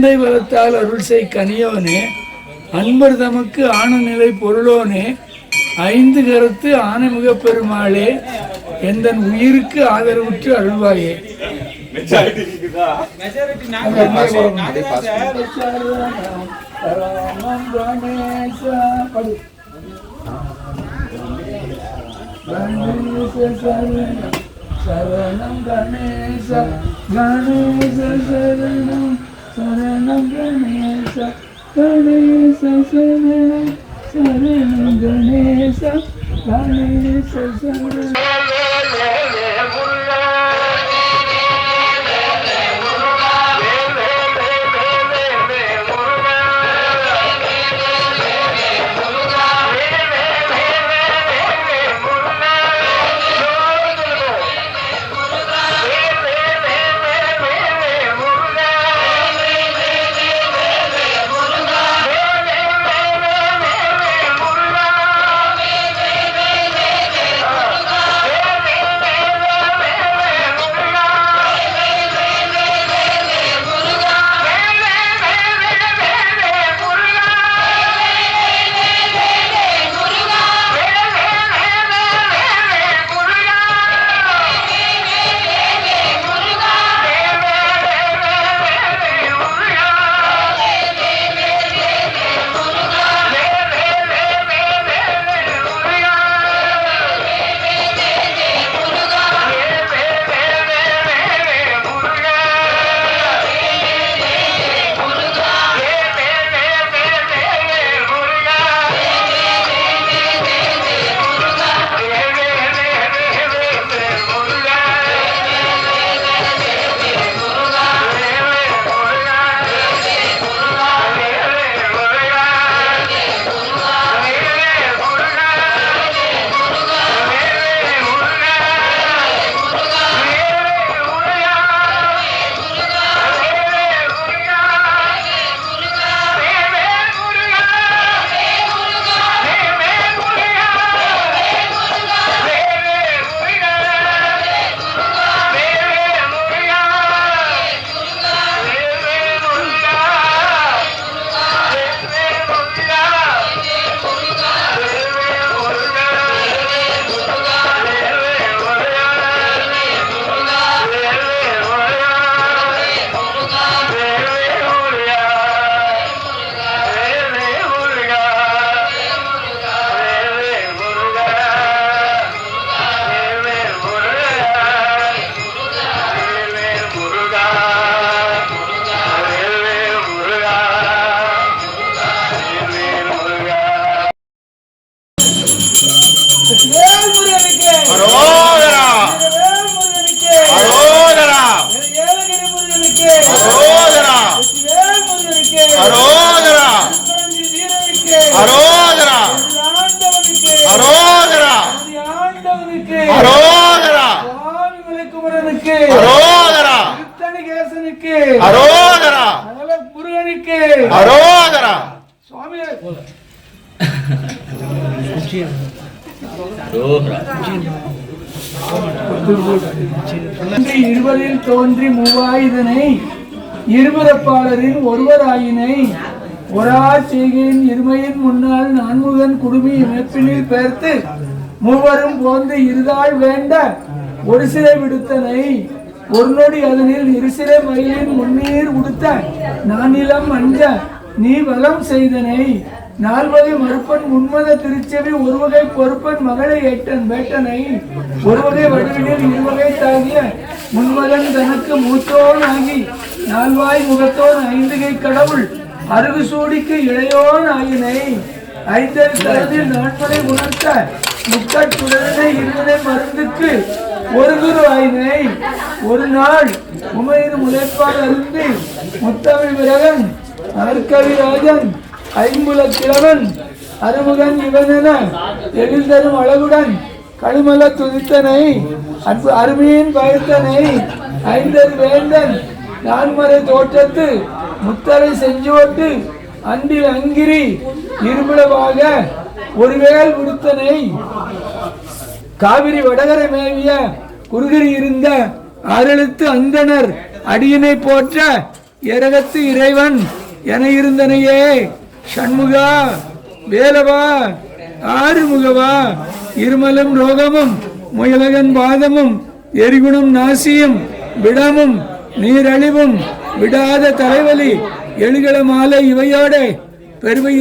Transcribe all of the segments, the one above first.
தந்தை பலத்தால் அருள் செய் கனியோனே அன்பர் தமக்கு ஆனநிலை பொருளோனே ஐந்து கருத்து ஆனைமுக பெருமாளே எந்தன் உயிருக்கு ஆதரவுற்று அருள்வாயே. சரணம் கணேச கணேச சரணம். சரணம் கணேச கணேச சரணம் சரணம் கணேச கணேச சரணம் இருவரில் தோன்றி மூவாயுதனை இருமுறப்பாளரின் ஒருவராயினை. ஒரார் செய்கையின் இருமையின் முன்னால் நான்முகன் குடுமி இமைப்பினில் பெயர்த்து மூவரும் போந்து இருதாள் வேண்ட ஒரு சிலை விடுத்தனை. ஒரு நொடி அதனில் இருசிலை மயிலின் முன்னீர் உடுத்த நானிலம் அஞ்ச நீ வலம் செய்தனை. நால்வகை மறுப்பன் உண்மத திருச்செவி ஒருவகை பொறுப்பன் மகளை ஏட்டன் வேட்டனை. ஒருவகை வடிவினில் இருவகை தாகிய முன்மதன் தனக்கு மூத்தோன் ஆகி நால்வாய் முகத்தோன் ஐந்துகை கடவுள் அருகு சூடிக்கு இளையோன் ஆயினை. ஐந்தல் தரதில் நாட்களை உணர்த்த முக்கட்டுடனே இருவனை மருந்துக்கு ஒரு குரு ஆயினை. ஒரு நாள் உமையின் முளைப்பால் அருந்தி முத்தமிழ் விரகன் அற்கவி ராஜன் ஐம்புல கிழவன் அருமுகன் இவனென எழில் அளவுடன் அழகுடன் துதித்தனை அன்பு அருமையின் பயத்தனை ஐந்தர் வேந்தன் நான்மறை தோற்றத்து முத்தரை செஞ்சோட்டு அன்பில் அங்கிரி இருபிளவாக ஒருவேல் விடுத்தனை காவிரி வடகரை மேவிய குறுகிரி இருந்த அருளுத்து அந்தனர் அடியினை போற்ற இரகத்து இறைவன் என இருந்தனையே. சண்முகா வேலவா ஆறுமுகவா இருமலும் ரோகமும் முயலகன் பாதமும் எரிகுணம் நாசியும் விடமும் நீரழிவும் விடாத தலைவலி எழுகள மாலை இவையோட பெருமை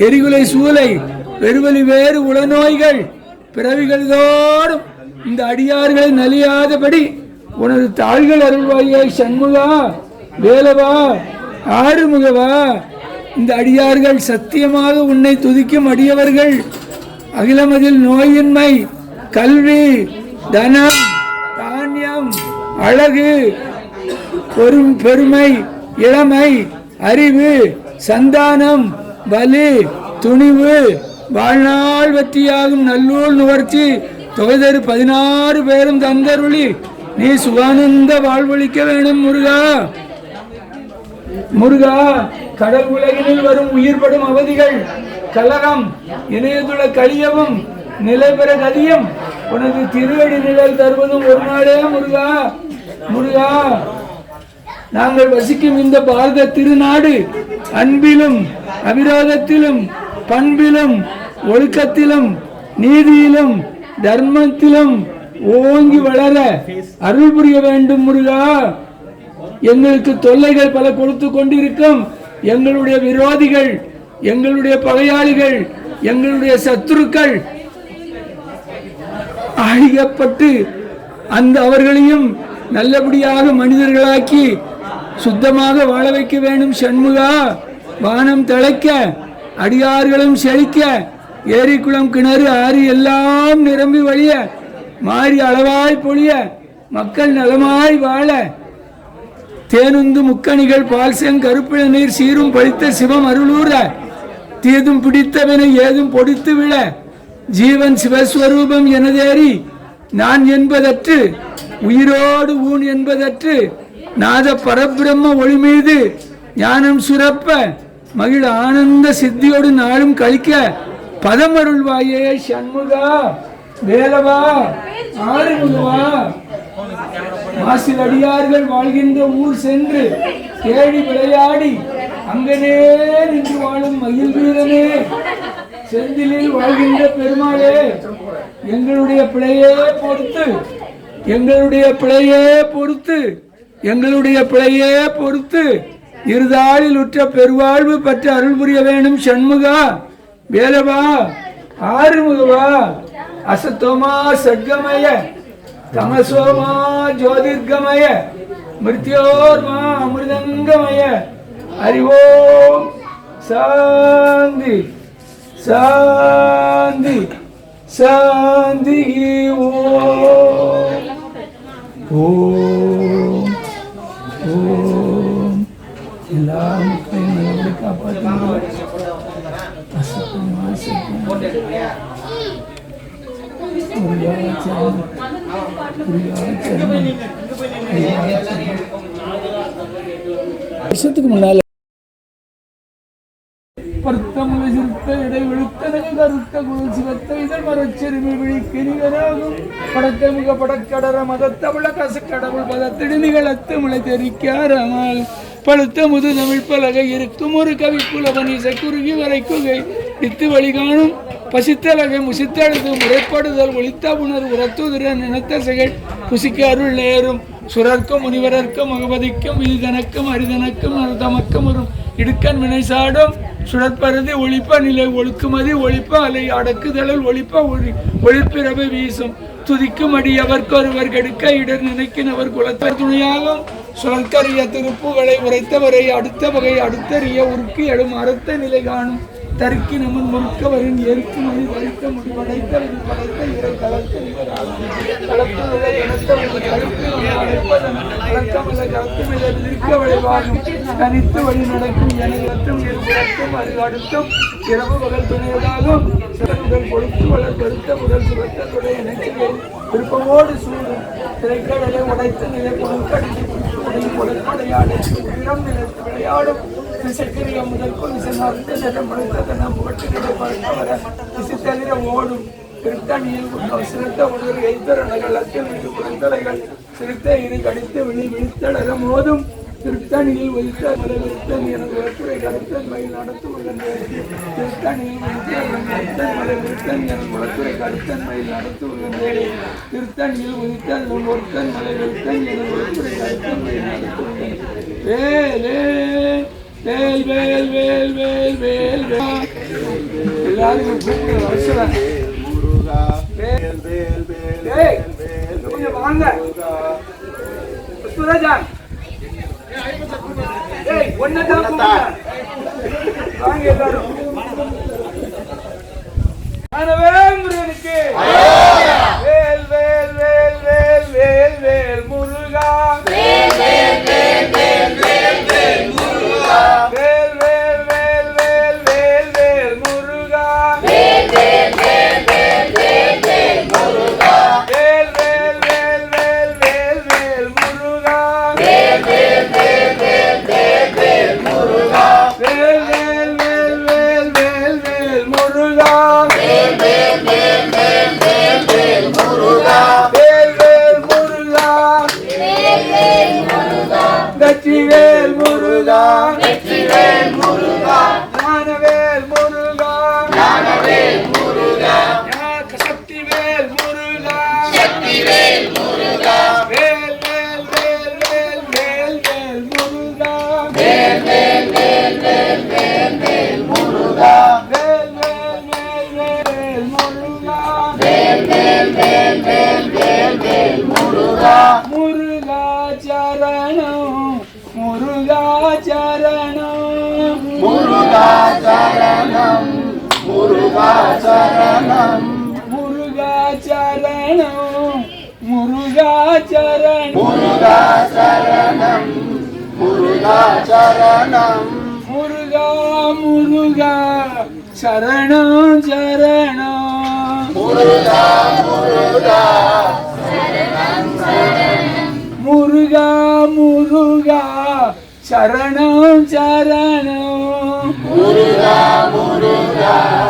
எரிகுலை சூலை பெருவலி வேறு உளநோய்கள் பிறவிகள் தோறும் இந்த அடியார்களை நலியாதபடி உனது தாள்கள் அருள்வாயே சண்முகா வேலவா ஆறுமுகவா இந்த அடியார்கள் சத்தியமாக உன்னை துதிக்கும் அடியவர்கள். அகிலமதில் நோயின்மை கல்வி தனம் தானியம் அழகு பெரும் பெருமை இளமை அறிவு சந்தானம் வலி துணிவு வாழ்நாள் வெற்றியாகும் நல்லூர் நுகர்ச்சி தொகைதரு பதினாறு பேரும் தந்தருளி. நீ சுகானந்த வாழ்வழிக்க வேண்டும் முருகா. முருகா கடல் உலகினில் வரும் உயிர்படும் அவதிகள் கலகம் இணையதுல கலியவும் நிலை பெற கதியும். உனது திருவடி நிழல் தருவதும் ஒரு நாளே முருகா முருகா. நாங்கள் வசிக்கும் இந்த பாரத திருநாடு அன்பிலும் அபிராதத்திலும் பண்பிலும் ஒழுக்கத்திலும் நீதியிலும் தர்மத்திலும் ஓங்கி வளர அருள் புரிய வேண்டும் முருகா. எங்களுக்கு தொல்லைகள் பல கொடுத்து கொண்டிருக்கும். எங்களுடைய விரோதிகள் எங்களுடைய பகையாளிகள் எங்களுடைய சத்துருக்கள் அழிக்கப்பட்டு அந்த அவர்களையும் நல்லபடியாக மனிதர்களாக்கி சுத்தமாக வாழ வைக்க வேண்டும். சண்முகா வானம் தழைக்க அடியார்களும் செழிக்க ஏரி குளம் கிணறு ஆறு எல்லாம் நிரம்பி வழிய மாறி அளவாய் பொழிய மக்கள் நலமாய் வாழ தேனுந்து முக்கணிகள் பால் செங்கருப்பிள நீர் சீரும் பழித்த சிவம் அருளூர. தீதும் பிடித்தவனை ஏதும் பொடித்து விழ. ஜீவன் சிவஸ்வரூபம் எனதேறி நான் என்பதற்று உயிரோடு ஊன் என்பதற்று நாத பரபிரம்ம ஒளி மீது ஞானம் சுரப்ப மகிழ் ஆனந்த சித்தியோடு நாளும் கழிக்க. பதமருள்வாயே சண்முகா. வேலவா ஆறுமுகவா மாசில் அடியார்கள் வாழ்கின்ற ஊர் சென்று தேடி விளையாடி அங்கனே நின்று வாழும் மயில் வீரனே. செந்திலில் வாழ்கின்ற பெருமாளே எங்களுடைய பிழையே பொறுத்து எங்களுடைய பிழையே பொறுத்து எங்களுடைய பிழையே பொறுத்து இருதாளில் உற்ற பெருவாழ்வு பற்றி அருள் புரிய வேண்டும் சண்முகா. வேலவா ஆறுமுகவா அசத்தோமா சட்கமய தமசோமா ஜோதிர்கமய மிருத்யோர்மா அமிர்தங்கமய. அறிவோம். சாந்தி. சாந்தி. சாந்தி. ஓம் ஓம் ஓம் எல்லா வருஷத்துக்கு முன்னால பருத்தமுலை சிறுத்த இடை விழுத்தனகு கருத்த குழல் சிவத்த இதழ் மரச்செருமி விழி கிரிகராகும் படத்த முக படக்கடர மதத்தமிழ கசக்கடவுள் பதத்திடு நிகழத்து முளை தெரிக்காரமால் பழுத்த முது தமிழ் பலகை இருக்கும் ஒரு கவி புலவன் இசை குறுகி வரைக்குகை. வித்து வழி காணும் பசித்தலகை முசித்தழுது முறைப்படுதல் ஒளித்த உணர் உரத்துதிர நினைத்த செயல் புசிக்க அருள் நேரும். சுரர்க்கும் முனிவரர்க்கும் மகபதிக்கும் விதிதனக்கும் அரிதனக்கும் தமக்கும் வரும். இடுக்கன் வினை சாடும் சுழற்பருதி ஒளிப்ப நிலை ஒழுக்குமதி ஒளிப்ப அலை அடக்குதழல் ஒளிப்ப ஒளி ஒளிப்பிறவை வீசும். துதிக்கும் அடி அவர்க்கொருவர் கெடுக்க இடர் நினைக்கினவர் குலத்தர் துணையாகும். சுழற்கரிய திருப்புகளை உரைத்தவரை அடுத்த வகை அடுத்தறிய உருக்கி எழும் அறுத்த நிலை காணும். தருக்கி நமன் முறுக்கவரின் எருக்கு மணி வைத்த முடி படைத்த விதி இறை கலக்க நிகராகும் கலக்குமில்லை இனத்த தனித்து வழி நடக்கும் எனக்கும் இருபுறத்தும் அது அடுத்தும் இரவு பகல் துணையதாகும். முதல் கொடுத்து வளர் பெருத்த முதல் சுரத்தலுடைய இணைச்சிகள் விருப்பமோடு சூடும் திரைக்கடலை உடைத்து நிலை பொருட்கடித்து உடல் கொடுக்கடையாடு உயிரம் விளையாடும். விசக்கிரிய முதற்கும் விசனார்ந்த நிலமுடைத்தது நம் ஒட்டுகிட பழக்கவர விசு தவிர ஓடும் திருத்தணியில் உள்ள சிறுத்த உடல் எய்தர நகலத்தில் இரு குழந்தலைகள் சிறுத்த இரு கடித்து விழி விழித்தளர மோதும் திருத்தணியில் ஒழித்த மலவிருத்தன் எனது உலகுரை கடத்தல் மயில் நடத்தும் திருத்தணியில் ஒழித்த மலவிருத்தன் எனது உலகுரை கடத்தல் மயில் நடத்தும் திருத்தணியில் ஒழித்த ஒருத்தன் மலவிருத்தன் எனது உலகுரை கடத்தல் மயில் ஏ வேல் வேல் வேல் வேல் வேல் எல்லாரும் வாங்க சுரஜான் வாங்க எல்லாரும் வேல் வேல் வேல் வேல் வேல் வேல் முருகா சரணம் முருகா சரணம் முருகா சரணம் முருகா சரணம் முருகா சரணம் முருகா முருகா சரணம் சரணம். முருகா முருகா. முருகா முருகா சரணம் சரணம். முருகா முருகா.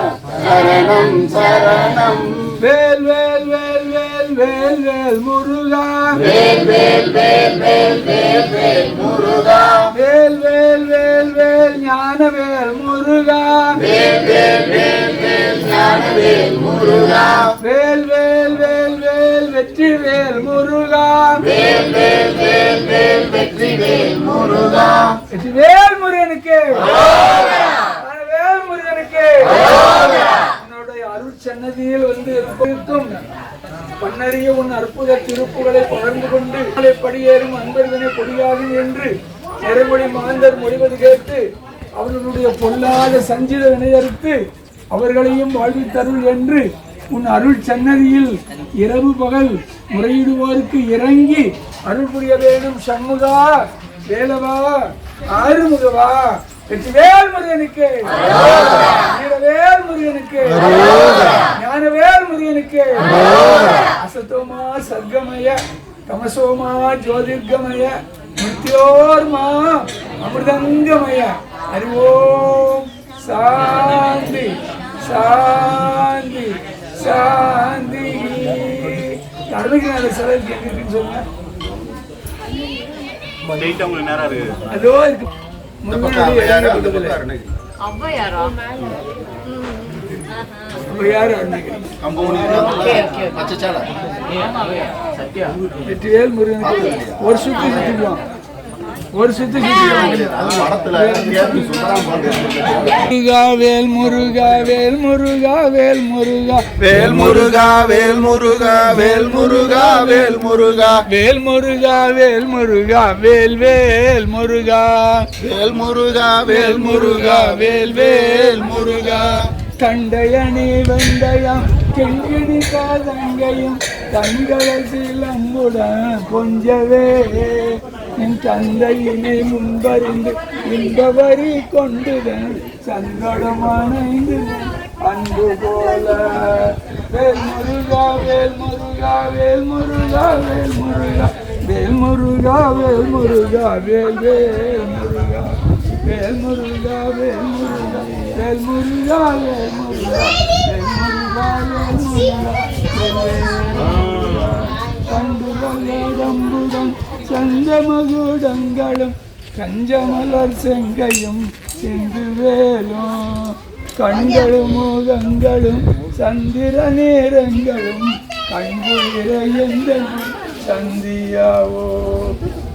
சரணம் சரணம் வேல் வேல் வேல் வேல் வேல் வேல் முருகா வேல் வேல் வேல் வேல் வேல் வேல் முருகா வேல் வேல் வேல் வேல் ஞானவேல் முருகா வேல் வேல் வேல் வேல் ஞானவேல் முருகா வேல் வேல் வேல் வேல் வெற்றி வேல் முருகா வேல் வேல் வேல் வேல் வெற்றி வேல் முருகா வெற்றி வேல் முருகனுக்கு வேல் முருகனுக்கு உன்னுடைய அருள் சன்னதியில் வந்து இருக்கும். பன்னறிய உன் அற்புத திருப்புகளை பகிர்ந்து கொண்டு படியேறும் அன்பர்தனை பொடியாகும் என்று நிறைமொழி மாந்தர் மொழிவது கேட்டு அவர்களுடைய பொல்லாத சஞ்சித வினையறுத்து அவர்களையும் வாழ்வித்தருள் என்று உன் அருள் சன்னதியில் இரவு பகல் முறையிடுவோருக்கு இறங்கி அருள் புரிய வேணும் சண்முகா வேலவா ஆறுமுகவா? வெற்றிவேல் முருகனுக்கு வீரவேல் முருகனுக்கு ஞானவேல் முருகனுக்கு அசத்தோமா சர்க்கமய தமசோமா ஜோதிர்கமய மிருத்யோர்மா அமிர்தங்கமய. அறிவோம். சாந்தி சாந்தி சாந்தி. அருமைக்கு சிலை கேட்குன்னு சொன்னேன் டேட் உங்களுக்கு நேரம் இருக்கு. அதோ இருக்கு. எட்டு வேல் முருகனுக்கு ஒரு சுத்தி சுத்திடுவான். ஒரு முருகா வேல் முருகா வேல் முருகா வேல் முருகா. வேல் முருகா வேல் முருகா வேல் முருகா வேல் முருகா. வேல் முருகா வேல் முருகா வேல் வேல் முருகா. வேல் முருகா வேல் முருகா வேல் வேல் முருகா. தண்டையணி வெந்தயம் கெங்கிணி காதங்கையும் தங்களை அன்புடன் கொஞ்சவே என் தந்தையினை முன்பறிந்து இன்பவரி கொண்டுதன் சங்கடமணைந்து அன்பு போல வேல் முருகா வேல் முருகா வேல் முருகா வேல் முருகா வேல் முருகா வேல் முருகா வேல் வேல் முருகா வேல் முருகா வேல் முருகா வேல் முருகா வேல் முருகா வேல் முருகா கஞ்சமலர் செங்கையும் சென்று வேலும். கண்களும் முகங்களும் சந்திர நேரங்களும் கண்புகிற எந்த சந்தியாவோ.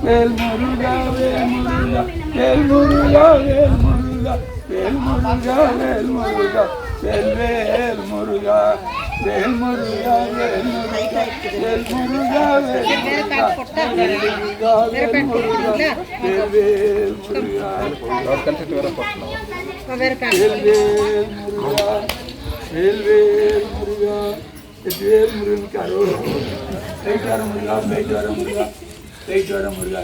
வேல் முருகா வேல் முருகா வேல் முருகா வேல் முருகா வேல் முருகா வேல் முருகா வேல் வேல் முருகா வேல் முருகா வேல் முருகா வேல் முருகா வேல் முருகா வேல் முருகா வேல் முருகா வேல் வேல் முருகா வேல்வேல் முருகா வேல்வேல் முருகா வேல் முருகன் கரோ போயிட்டு வர முருகா போயிட்டு வர முருகா போயிட்டு வர முருகா